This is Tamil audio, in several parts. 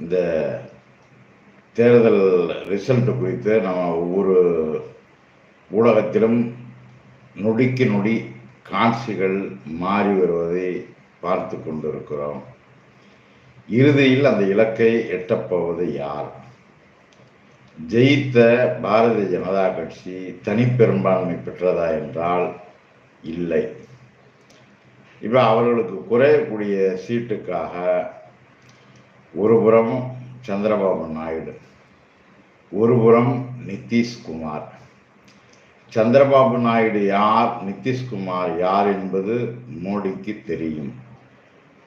இந்த தேர்தல் ரிசல்ட் குறித்து நம்ம ஒவ்வொரு ஊடகத்திலும் நொடிக்கு நொடி காட்சிகள் மாறி வருவதை பார்த்து கொண்டிருக்கிறோம். இறுதியில் அந்த இலக்கை எட்டப்போவது யார்? ஜெயித்த பாரதிய ஜனதா கட்சி தனிப்பெரும்பான்மை பெற்றதா என்றால் இல்லை. இப்போ அவர்களுக்கு குறையக்கூடிய சீட்டுக்காக ஒருபுறம் சந்திரபாபு நாயுடு ஒருபுறம் நிதிஷ்குமார் சந்திரபாபு நாயுடு யார் நிதிஷ்குமார் யார் என்பது மோடிக்கு தெரியும்.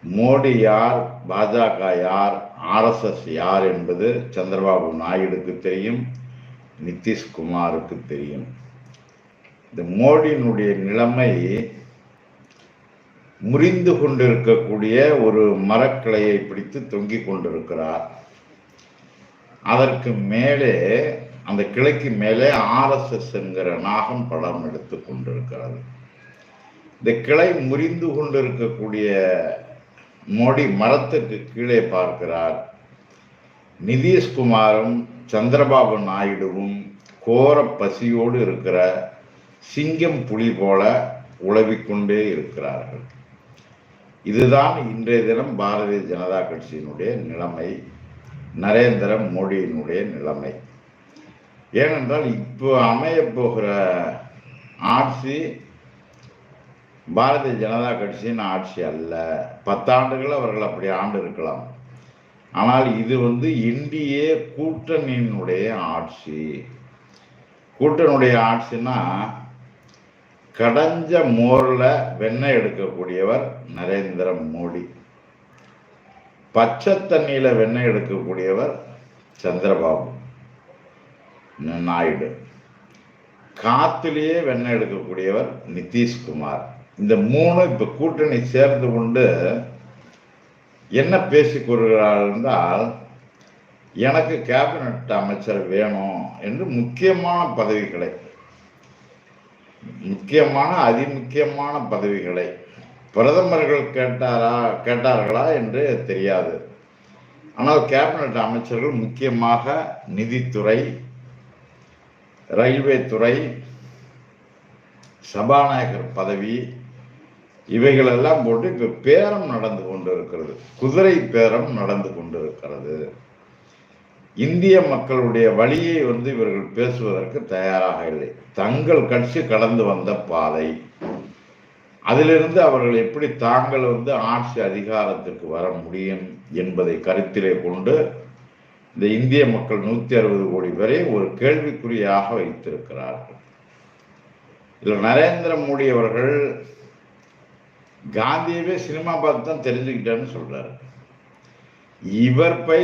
மோடி யார் பாஜக யார் ஆர்எஸ்எஸ் யார் என்பது சந்திரபாபு நாயுடுக்கு தெரியும் நிதிஷ்குமாருக்கு தெரியும். இந்த மோடியினுடைய நிலைமை முறிந்து கொண்டிருக்கக்கூடிய ஒரு மரக்கிளையை பிடித்து தொங்கிக் கொண்டிருக்கிறார். அதற்கு மேலே அந்த கிளைக்கு மேலே ஆர்எஸ்எஸ் என்கிற நாகம் படம் எடுத்து கொண்டிருக்கிறது. இந்த கிளை முறிந்து கொண்டிருக்கக்கூடிய மோடி மரத்துக்கு கீழே பார்க்கிறார். நிதிஷ்குமாரும் சந்திரபாபு நாயுடுவும் கோர பசியோடு இருக்கிற சிங்கம் புலி போல உழவிக்கொண்டே இருக்கிறார்கள். இதுதான் இன்றைய தினம் பாரதிய ஜனதா கட்சியினுடைய நிலைமை நரேந்திர மோடியினுடைய நிலைமை. ஏனென்றால் இப்போ அமைய போகிற ஆட்சி பாரதிய ஜனதா கட்சியின் ஆட்சி அல்ல. பத்தாண்டுகள் அவர்கள் அப்படி ஆண்டு இருக்கலாம். ஆனால் இது வந்து இந்திய கூட்டணியினுடைய ஆட்சி. கூட்டணியுடைய ஆட்சினா கடைஞ்ச மோரில் வெண்ணெய் எடுக்கக்கூடியவர் நரேந்திர மோடி. பச்சை தண்ணியில் வெண்ணெய் எடுக்கக்கூடியவர் சந்திரபாபு நாயுடு. காத்திலேயே வெண்ணெய் எடுக்கக்கூடியவர் நிதிஷ்குமார். இந்த மூணு இப்போ கூட்டணி சேர்ந்து கொண்டு என்ன பேசி கூறுகிறார் என்றால் எனக்கு கேபினட் அமைச்சர் வேணும் என்று முக்கியமான பதவிகளை முக்கியமான அதிமுக்கியமான பதவிகளை பிரதமர்கள் கேட்டாரா கேட்டார்களா என்று தெரியாது. ஆனால் கேபினட் அமைச்சர்கள் முக்கியமாக நிதித்துறை ரயில்வே துறை சபாநாயகர் பதவி இவைகளெல்லாம் போட்டு இப்போ பேரம் நடந்து கொண்டு இருக்கிறது குதிரை பேரம் நடந்து கொண்டு இருக்கிறது இந்திய மக்களுடைய வழியை வந்து இவர்கள் பேசுவதற்கு தயாராக இல்லை. தங்கள் கட்சி கடந்து வந்த பாதை. அதிலிருந்து அவர்கள் எப்படி தாங்கள் வந்து ஆட்சி அதிகாரத்திற்கு வர முடியும் என்பதை கருத்திலே கொண்டு இந்த இந்திய மக்கள் நூற்றி அறுபது கோடி வரை ஒரு கேள்விக்குறியாக வைத்திருக்கிறார்கள். இதில் நரேந்திர மோடி அவர்கள் காந்தியவே சினிமா பார்த்து தான் தெரிஞ்சுக்கிட்டேன்னு சொல்றாரு. இவர் பயிர்